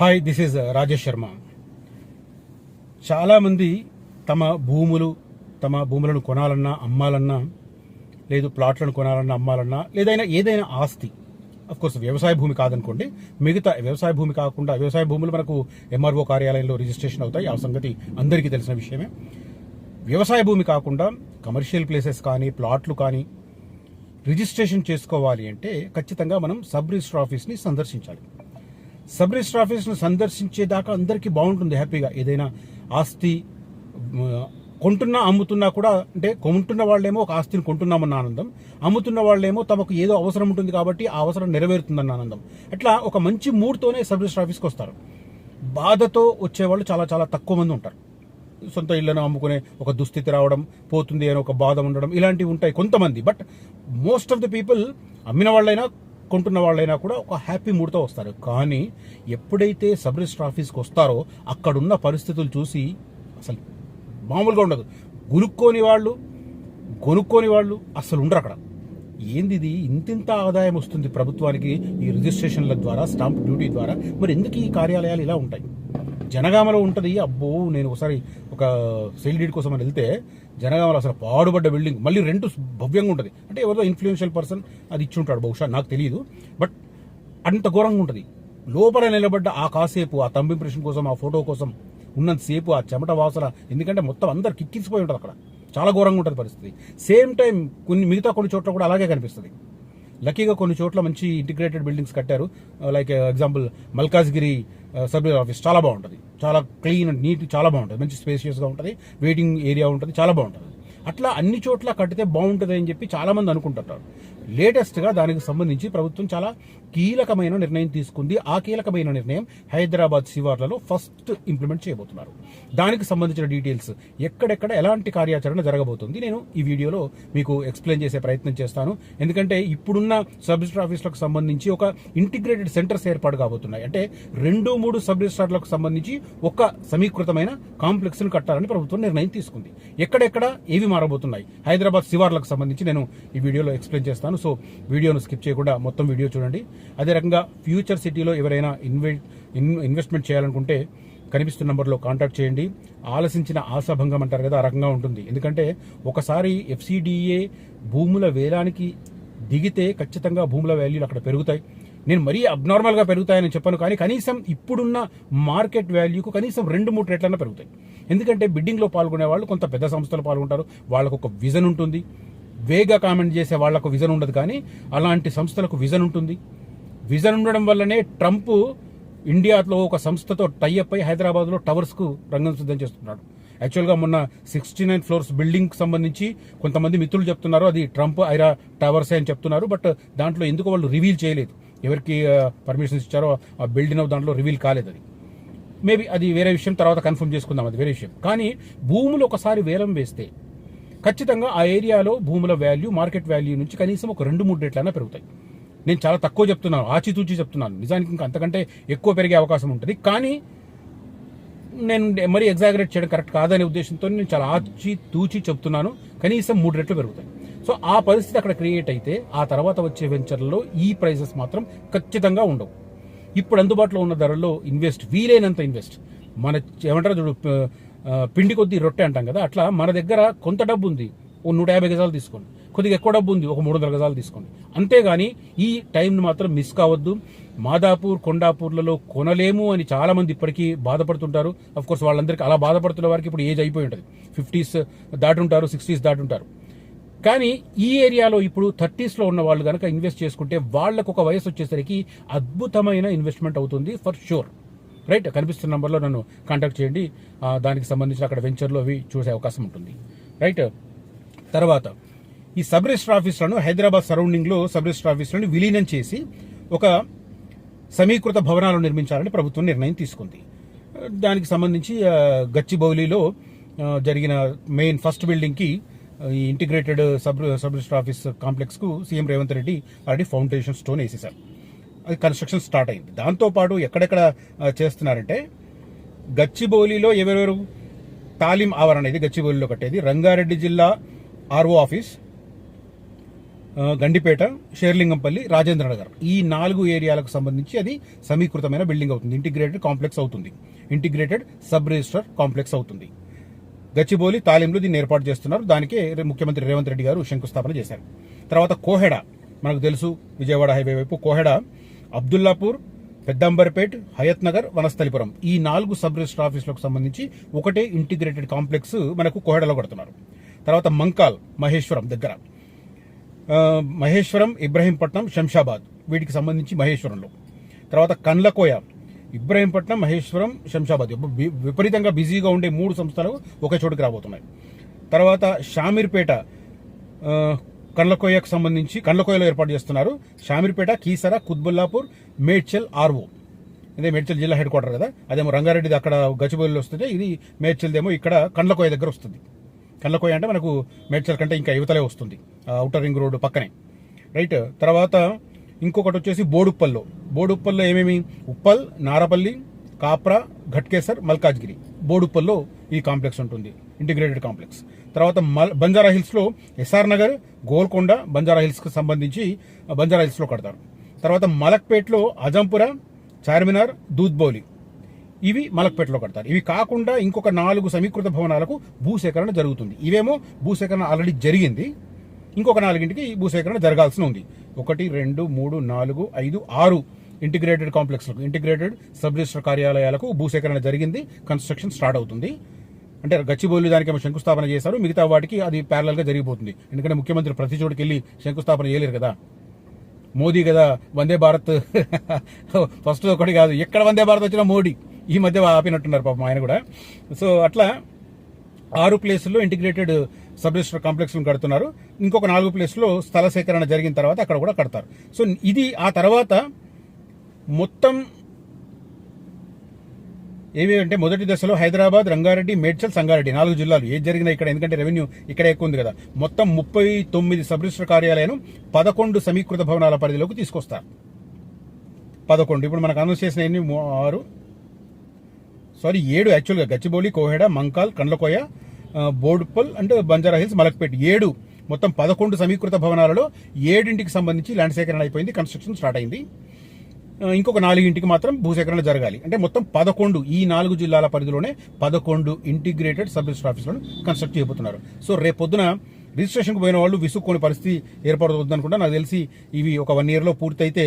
Hi this is Rajesh Sharma చాలామంది తమ భూములు తమ భూములను కొనాలన్నా అమ్మాలన్నా లేదు ప్లాట్లను కొనాలన్నా అమ్మాలన్నా లేదైనా ఏదైనా ఆస్తి కోర్స్ వ్యవసాయ భూమి కాదనుకోండి మిగతా వ్యవసాయ భూమి కాకుండా వ్యవసాయ భూములు మనకు ఎంఆర్ఓ కార్యాలయంలో రిజిస్ట్రేషన్ అవుతాయి ఆ సంగతి అందరికీ తెలిసిన విషయమే. వ్యవసాయ భూమి కాకుండా కమర్షియల్ ప్లేసెస్ కానీ ప్లాట్లు కానీ రిజిస్ట్రేషన్ చేసుకోవాలి అంటే ఖచ్చితంగా మనం సబ్ రిజిస్టర్ ఆఫీస్ని సందర్శించాలి. సబ్ రిజిస్టర్ ఆఫీస్ను సందర్శించేదాకా అందరికీ బాగుంటుంది హ్యాపీగా. ఏదైనా ఆస్తి కొంటున్నా అమ్ముతున్నా కూడా అంటే కొంటున్న వాళ్ళేమో ఒక ఆస్తిని కొంటున్నామన్న ఆనందం. అమ్ముతున్న వాళ్ళేమో తమకు ఏదో అవసరం ఉంటుంది కాబట్టి ఆ అవసరం నెరవేరుతుందన్న ఆనందం. అట్లా ఒక మంచి మూడ్తోనే సబ్ రిజిస్టర్ ఆఫీస్కి వస్తారు. బాధతో వచ్చేవాళ్ళు చాలా చాలా తక్కువ మంది ఉంటారు. సొంత ఇళ్ళను అమ్ముకునే ఒక దుస్థితి రావడం పోతుంది అని ఒక బాధ ఉండడం ఇలాంటివి ఉంటాయి కొంతమంది. But most of the people అమ్మిన వాళ్ళైనా కొంటున్న వాళ్ళైనా కూడా ఒక హ్యాపీ మూడ్తో వస్తారు. కానీ ఎప్పుడైతే సబ్ రిజిస్టర్ ఆఫీస్కి వస్తారో అక్కడున్న పరిస్థితులు చూసి అసలు మామూలుగా ఉండదు. గునుక్కోని వాళ్ళు కొనుక్కోని వాళ్ళు అసలు ఉండరు అక్కడ. ఏంది ఇది? ఇంతింత ఆదాయం వస్తుంది ప్రభుత్వానికి ఈ రిజిస్ట్రేషన్ల ద్వారా స్టాంప్ డ్యూటీ ద్వారా. మరి ఎందుకు ఈ కార్యాలయాలు ఇలా ఉంటాయి? జనగామలో ఉంటుంది. అబ్బో నేను ఒకసారి ఒక సెల్ డీడ్ కోసం అని వెళ్తే జనగామలో అసలు పాడుబడ్డ బిల్డింగ్. మళ్ళీ రెంట్ భవ్యంగా ఉంటుంది. అంటే ఎవరో ఇన్ఫ్లుయెన్షియల్ పర్సన్ అది ఇచ్చి ఉంటాడు బహుశా నాకు తెలియదు బట్ అంత ఘోరంగా ఉంటుంది. లోపల నిలబడ్డ ఆ కాసేపు ఆ తంబ్ ఇంప్రెషన్ కోసం ఆ ఫోటో కోసం ఉన్నంతసేపు ఆ చెమట వాసన ఎందుకంటే మొత్తం అందరు కిక్కిసిపోయి ఉంటుంది అక్కడ. చాలా ఘోరంగా ఉంటుంది పరిస్థితి. సేమ్ టైం కొన్ని మిగతా కొన్ని చోట్ల కూడా అలాగే కనిపిస్తుంది. లక్కీగా కొన్ని చోట్ల మంచి ఇంటిగ్రేటెడ్ బిల్డింగ్స్ కట్టారు. Like example Malkajgiri sub office చాలా బాగుంటుంది. చాలా క్లీన్ అండ్ నీట్ చాలా బాగుంటుంది. మంచి స్పేషియస్గా ఉంటుంది. వెయిటింగ్ ఏరియా ఉంటుంది. చాలా బాగుంటుంది. అట్లా అన్ని చోట్ల కట్టితే బాగుంటుంది అని చెప్పి చాలామంది అనుకుంటుంటారు. లేటెస్ట్గా దానికి సంబంధించి ప్రభుత్వం చాలా కీలకమైన నిర్ణయం తీసుకుంది. ఆ కీలకమైన నిర్ణయం హైదరాబాద్ శివార్లలో ఫస్ట్ ఇంప్లిమెంట్ చేయబోతున్నారు. దానికి సంబంధించిన డీటెయిల్స్ ఎక్కడెక్కడ ఎలాంటి కార్యాచరణ జరగబోతుంది నేను ఈ వీడియోలో మీకు ఎక్స్ప్లెయిన్ చేసే ప్రయత్నం చేస్తాను. ఎందుకంటే ఇప్పుడున్న సబ్ రిజిస్టర్ ఆఫీసులకు సంబంధించి ఒక ఇంటిగ్రేటెడ్ సెంటర్స్ ఏర్పాటు కాబోతున్నాయి. అంటే రెండు మూడు సబ్ రిజిస్ట్రార్లకు సంబంధించి ఒక సమీకృతమైన కాంప్లెక్స్ను కట్టాలని ప్రభుత్వం నిర్ణయం తీసుకుంది. ఎక్కడెక్కడ ఏవి మారబోతున్నాయి? హైదరాబాద్ శివార్లకు సంబంధించి నేను ఈ వీడియోలో ఎక్స్ప్లెయిన్ చేస్తాను. సో వీడియోను స్కిప్ చేయకుండా మొత్తం వీడియో చూడండి. అదే రకంగా ఫ్యూచర్ సిటీలో ఎవరైనా ఇన్వె ఇన్వెస్ట్మెంట్ చేయాలనుకుంటే కనిపిస్తున్న నెంబర్లో కాంటాక్ట్ చేయండి. ఆలసించిన ఆశాభంగం అంటారు కదా ఆ రకంగా ఉంటుంది. ఎందుకంటే ఒకసారి ఎఫ్సిడిఏ భూముల వేలానికి దిగితే ఖచ్చితంగా భూముల వాల్యూలు అక్కడ పెరుగుతాయి. నేను మరీ అబ్నార్మల్గా పెరుగుతాయని చెప్పాను కానీ కనీసం ఇప్పుడున్న మార్కెట్ వాల్యూకు కనీసం రెండు మూడు రేట్లన్నా పెరుగుతాయి. ఎందుకంటే బిడ్డింగ్లో పాల్గొనే వాళ్ళు కొంత పెద్ద సంస్థలు పాల్గొంటారు. వాళ్ళకు ఒక విజన్ ఉంటుంది. వేగా కామెంట్ చేసే వాళ్ళకు విజన్ ఉండదు కానీ అలాంటి సంస్థలకు విజన్ ఉంటుంది. విజన్ ఉండడం వల్లనే ట్రంప్ ఇండియాలో ఒక సంస్థతో టైఅప్ అయి హైదరాబాద్లో టవర్స్కు రంగం సిద్ధం చేస్తున్నాడు. యాక్చువల్గా మొన్న సిక్స్టీ నైన్ ఫ్లోర్స్ బిల్డింగ్ సంబంధించి కొంతమంది మిత్రులు చెప్తున్నారు అది ట్రంప్ ఐరా టవర్సే అని చెప్తున్నారు బట్ దాంట్లో ఎందుకు వాళ్ళు రివీల్ చేయలేదు. ఎవరికి పర్మిషన్స్ ఇచ్చారో ఆ బిల్డింగ్ దాంట్లో రివీల్ కాలేదు అది. మేబీ అది వేరే విషయం తర్వాత కన్ఫర్మ్ చేసుకుందాం అది వేరే విషయం. కానీ భూములు ఒకసారి వేలం వేస్తే ఖచ్చితంగా ఆ ఏరియాలో భూముల వాల్యూ మార్కెట్ వాల్యూ నుంచి కనీసం ఒక రెండు మూడు రేట్లైనా పెరుగుతాయి. నేను చాలా తక్కువ చెప్తున్నాను ఆచితూచి చెప్తున్నాను. నిజానికి ఇంకా అంతకంటే ఎక్కువ పెరిగే అవకాశం ఉంటుంది. కానీ నేను మరీ ఎగ్జాగరేట్ చేయడం కరెక్ట్ కాదనే ఉద్దేశంతో నేను చాలా ఆచి తూచి చెప్తున్నాను. కనీసం మూడు రెట్లు పెరుగుతాయి. సో ఆ పరిస్థితి అక్కడ క్రియేట్ అయితే ఆ తర్వాత వచ్చే వెంచర్లలో ఈ ప్రైజెస్ మాత్రం ఖచ్చితంగా ఉండవు. ఇప్పుడు అందుబాటులో ఉన్న ధరల్లో ఇన్వెస్ట్ వీలైనంత ఇన్వెస్ట్ మన ఏమంటారు చూడు పిండి కొద్ది రొట్టె అంటాం కదా అట్లా మన దగ్గర కొంత డబ్బు ఉంది ఓ నూట యాభై గజాలు తీసుకోండి. కొద్దిగా ఎక్కువ డబ్బు ఉంది ఒక మూడు వందల గజాలు తీసుకోండి. అంతేగాని ఈ టైంని మాత్రం మిస్ కావద్దు. మాదాపూర్ కొండాపూర్లలో కొనలేము అని చాలా మంది ఇప్పటికీ బాధపడుతుంటారు. అఫ్ కోర్స్ వాళ్ళందరికీ అలా బాధపడుతున్న వారికి ఇప్పుడు ఏజ్ అయిపోయి ఉంటుంది. ఫిఫ్టీస్ దాటుంటారు సిక్స్టీస్ దాటుంటారు. కానీ ఈ ఏరియాలో ఇప్పుడు థర్టీస్లో ఉన్న వాళ్ళు కనుక ఇన్వెస్ట్ చేసుకుంటే వాళ్ళకు ఒక వయసు వచ్చేసరికి అద్భుతమైన ఇన్వెస్ట్మెంట్ అవుతుంది ఫర్ షూర్ రైట్ కనిపిస్తున్న నంబర్లో నన్ను కాంటాక్ట్ చేయండి. దానికి సంబంధించిన అక్కడ వెంచర్లో అవి చూసే అవకాశం ఉంటుంది. రైట్ తర్వాత ఈ సబ్ రిజిస్టర్ ఆఫీసులను హైదరాబాద్ సరౌండింగ్లో సబ్ రిజిస్టర్ ఆఫీసులను విలీనం చేసి ఒక సమీకృత భవనాలు నిర్మించాలని ప్రభుత్వం నిర్ణయం తీసుకుంది. దానికి సంబంధించి గచ్చిబౌలిలో జరిగిన మెయిన్ ఫస్ట్ బిల్డింగ్కి ఈ integrated sub sub register office కాంప్లెక్స్కు CM Revanth Reddy already foundation stone వేసేశారు. అది కన్స్ట్రక్షన్ స్టార్ట్ అయింది. దాంతోపాటు ఎక్కడెక్కడ చేస్తున్నారంటే గచ్చిబౌలిలో ఎవరెవరు తాలిం ఆవరణ ఇది గచ్చిబౌలిలో కట్టేది. రంగారెడ్డి జిల్లా ఆర్ఓ ఆఫీస్ గండిపేట షేర్లింగంపల్లి రాజేంద్ర నగర్ ఈ నాలుగు ఏరియాలకు సంబంధించి అది సమీకృతమైన బిల్డింగ్ అవుతుంది. ఇంటిగ్రేటెడ్ కాంప్లెక్స్ అవుతుంది. ఇంటిగ్రేటెడ్ సబ్ రిజిస్టర్ కాంప్లెక్స్ అవుతుంది. గచ్చిబౌలి తాలింలో దీన్ని ఏర్పాటు చేస్తున్నారు. దానికే ముఖ్యమంత్రి రేవంత్ రెడ్డి గారు శంకుస్థాపన చేశారు. తర్వాత కోహెడ మనకు తెలుసు విజయవాడ హైవే వైపు కోహెడ. అబ్దుల్లాపూర్ పెద్దంబర్పేట్ హయత్ నగర్ వనస్థలిపురం. ఈ నాలుగు సబ్ రిజిస్టర్ ఆఫీసులకు సంబంధించి ఒకటే ఇంటిగ్రేటెడ్ కాంప్లెక్స్ మనకు కోహెడలో కడుతున్నారు. తర్వాత మంకాల్ మహేశ్వరం దగ్గర. మహేశ్వరం ఇబ్రహీంపట్నం శంషాబాద్. వీటికి సంబంధించి మహేశ్వరంలో. తర్వాత కండ్లకోయ ఇబ్రహీంపట్నం మహేశ్వరం శంషాబాద్. విపరీతంగా బిజీగా ఉండే మూడు సంస్థలు ఒకే చోటుకి రాబోతున్నాయి. తర్వాత షామీర్పేట కండ్లకోయకు సంబంధించి కండ్లకోయలో ఏర్పాటు చేస్తున్నారు. షామీర్పేట కీసర కుత్బుల్లాపూర్ మేడ్చల్ ఆర్ఓ ఇదే మేడ్చల్ జిల్లా హెడ్ క్వార్టర్ కదా? అదేమో రంగారెడ్డిది అక్కడ గచ్చిబౌలిలో వస్తుంది ఇది మేడ్చల్దేమో ఇక్కడ కండ్లకోయ దగ్గర వస్తుంది. కండ్లకోయ అంటే మనకు మేడ్చల్ కంటే ఇంకా యువతలే వస్తుంది. ఔటర్ అవుటర్ రింగ్ రోడ్డు పక్కనే. రైట్ తర్వాత ఇంకొకటి వచ్చేసి బోడుప్పల్లో. బోడుప్పల్లో ఏమేమి? ఉప్పల్ నారపల్లి కాప్రా ఘట్కేసర్ మల్కాజ్గిరి. బోడుప్పల్లో ఈ కాంప్లెక్స్ ఉంటుంది ఇంటిగ్రేటెడ్ కాంప్లెక్స్. తర్వాత మల్ బంజారా హిల్స్లో ఎస్ఆర్ నగర్ గోల్కొండ బంజారా హిల్స్కి సంబంధించి బంజారా హిల్స్లో కడతారు. తర్వాత మలక్పేట్లో అజంపుర చార్మినార్ దూద్బౌలి. ఇవి మలక్పేటలో కడతారు. ఇవి కాకుండా ఇంకొక నాలుగు సమీకృత భవనాలకు భూసేకరణ జరుగుతుంది. ఇవేమో భూసేకరణ ఆల్రెడీ జరిగింది. ఇంకొక నాలుగింటికి ఈ భూసేకరణ జరగాల్సి ఉంది. ఒకటి రెండు మూడు నాలుగు ఐదు ఆరు ఇంటిగ్రేటెడ్ కాంప్లెక్స్లకు ఇంటిగ్రేటెడ్ సబ్ రిజిస్టర్ కార్యాలయాలకు భూసేకరణ జరిగింది. కన్స్ట్రక్షన్ స్టార్ట్ అవుతుంది. అంటే గచ్చిబౌలి దానికి ఏమో శంకుస్థాపన చేశారు. మిగతా వాటికి అది ప్యారలల్గా జరిగిపోతుంది. ఎందుకంటే ముఖ్యమంత్రి ప్రతి చోటుకి వెళ్ళి శంకుస్థాపన చేయలేరు కదా. మోదీ కదా వందే భారత్ ఫస్ట్ ఒకటి కాదు. ఎక్కడ వందే భారత్ వచ్చినా మోడీ. ఈ మధ్య ఆపినట్టున్నారు పాపం ఆయన కూడా. సో అట్లా ఆరు ప్లేసుల్లో ఇంటిగ్రేటెడ్ సబ్ రిజిస్టర్ కాంప్లెక్స్ కడుతున్నారు. ఇంకొక నాలుగు ప్లేస్లో స్థల సేకరణ జరిగిన తర్వాత అక్కడ కూడా కడతారు. సో ఇది ఆ తర్వాత మొత్తం ఏవి అంటే మొదటి దశలో హైదరాబాద్ రంగారెడ్డి మేడ్చల్ సంగారెడ్డి నాలుగు జిల్లాలు. ఏది జరిగినా ఇక్కడ ఎందుకంటే రెవెన్యూ ఇక్కడ ఎక్కువ ఉంది కదా. మొత్తం ముప్పై తొమ్మిది సబ్ రిజిస్టర్ కార్యాలయాలను పదకొండు సమీకృత భవనాల పరిధిలోకి తీసుకొస్తారు. పదకొండు. ఇప్పుడు మనకు అనౌన్స్ చేసిన ఎన్ని? ఆరు. సారీ ఏడు యాక్చువల్గా. గచ్చిబౌలి కోహెడ మంకాల్ కండ్లకోయ ఆ, అంటే అండ్ బంజారా హిల్స్ మలక్పేట్. ఏడు. మొత్తం పదకొండు సమీకృత భవనాలలో ఏడింటికి సంబంధించి ల్యాండ్ సేకరణ అయిపోయింది కన్స్ట్రక్షన్ స్టార్ట్ అయింది. ఇంకొక నాలుగింటికి మాత్రం భూసేకరణ జరగాలి. అంటే మొత్తం పదకొండు ఈ నాలుగు జిల్లాల పరిధిలోనే పదకొండు ఇంటిగ్రేటెడ్ సబ్ రిజిస్టర్ ఆఫీసులను కన్స్ట్రక్ట్ చేయబోతున్నారు. సో రేపు పొద్దున రిజిస్ట్రేషన్కి పోయిన వాళ్ళు విసుక్కునే పరిస్థితి ఏర్పడుతుంది అనుకుంటా నాకు తెలిసి ఇవి ఒక వన్ ఇయర్లో పూర్తయితే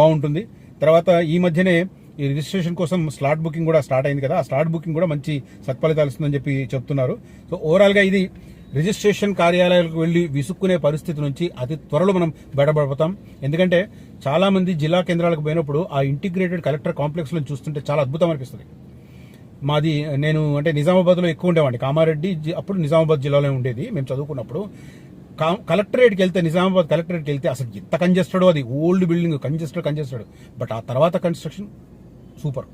బాగుంటుంది. తర్వాత ఈ మధ్యనే ఈ రిజిస్ట్రేషన్ కోసం స్లాట్ బుకింగ్ కూడా స్టార్ట్ అయింది కదా. ఆ స్లాట్ బుకింగ్ కూడా మంచి సత్ఫలితాలు ఇస్తుందని చెప్పి చెప్తున్నారు. సో ఓవరాల్గా ఇది రిజిస్ట్రేషన్ కార్యాలయాలకు వెళ్ళి విసుక్కునే పరిస్థితి నుంచి అతి త్వరలో మనం బయటపడతాం. ఎందుకంటే చాలా మంది జిల్లా కేంద్రాలకు పోయినప్పుడు ఆ ఇంటిగ్రేటెడ్ కలెక్టర్ కాంప్లెక్స్లో చూస్తుంటే చాలా అద్భుతం అనిపిస్తుంది. మాది నేను అంటే నిజామాబాద్లో ఎక్కువ ఉండేవాడిని. కామారెడ్డి అప్పుడు నిజామాబాద్ జిల్లాలో ఉండేది. మేము చదువుకున్నప్పుడు కా- కలెక్టరేట్కి వెళ్తే నిజామాబాద్ కలెక్టరేట్కి వెళ్తే అసలు ఎంత కంజెస్టెడ్ అది old building congested congested. But ఆ తర్వాత కన్స్ట్రక్షన్ సూపర్.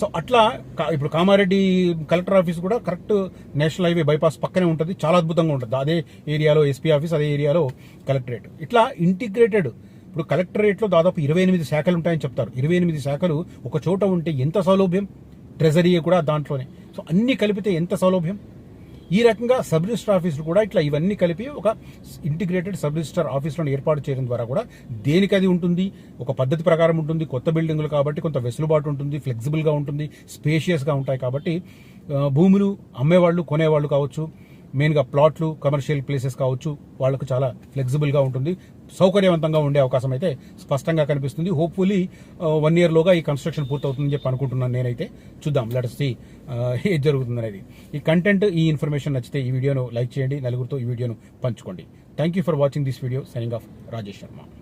సో అట్లా కా- ఇప్పుడు కామారెడ్డి కలెక్టర్ ఆఫీస్ కూడా కరెక్ట్ నేషనల్ హైవే బైపాస్ పక్కనే ఉంటుంది. చాలా అద్భుతంగా ఉంటుంది. అదే ఏరియాలో ఎస్పీ ఆఫీస్ అదే ఏరియాలో కలెక్టరేట్. ఇట్లా ఇంటిగ్రేటెడ్ ఇప్పుడు కలెక్టరేట్లో దాదాపు ఇరవై ఎనిమిది శాఖలు ఉంటాయని చెప్తారు. ఇరవై ఎనిమిది శాఖలు ఒక చోట ఉంటే ఎంత సౌలభ్యం? ట్రెజరీ కూడా దాంట్లోనే. సో అన్ని కలిపితే ఎంత సౌలభ్యం? ఈ రకంగా సబ్ రిజిస్టర్ ఆఫీసులు కూడా ఇట్లా ఇవన్నీ కలిపి ఒక ఇంటిగ్రేటెడ్ సబ్ రిజిస్టర్ ఆఫీసులను ఏర్పాటు చేయడం ద్వారా కూడా దేనికి అది ఉంటుంది? ఒక పద్ధతి ప్రకారం ఉంటుంది. కొత్త బిల్డింగులు కాబట్టి కొంత వెసులుబాటు ఉంటుంది. ఫ్లెక్సిబుల్గా ఉంటుంది. స్పేషియస్గా ఉంటాయి కాబట్టి భూములు అమ్మేవాళ్ళు కొనేవాళ్ళు కావచ్చు. మెయిన్గా ప్లాట్లు కమర్షియల్ ప్లేసెస్ కావచ్చు వాళ్ళకు చాలా ఫ్లెక్సిబుల్గా ఉంటుంది. సౌకర్యవంతంగా ఉండే అవకాశం అయితే స్పష్టంగా కనిపిస్తుంది. హోప్ఫుల్లీ వన్ ఇయర్లోగా ఈ కన్స్ట్రక్షన్ పూర్తవుతుందని చెప్పి అనుకుంటున్నాను నేనైతే. చూద్దాం లెట్స్ సి ఏది జరుగుతుంది అనేది ఈ కంటెంట్ ఈ ఇన్ఫర్మేషన్ నచ్చితే ఈ వీడియోను లైక్ చేయండి. నలుగురితో ఈ వీడియోను పంచుకోండి. Thank you for watching this video. Signing off Rajesh Sharma.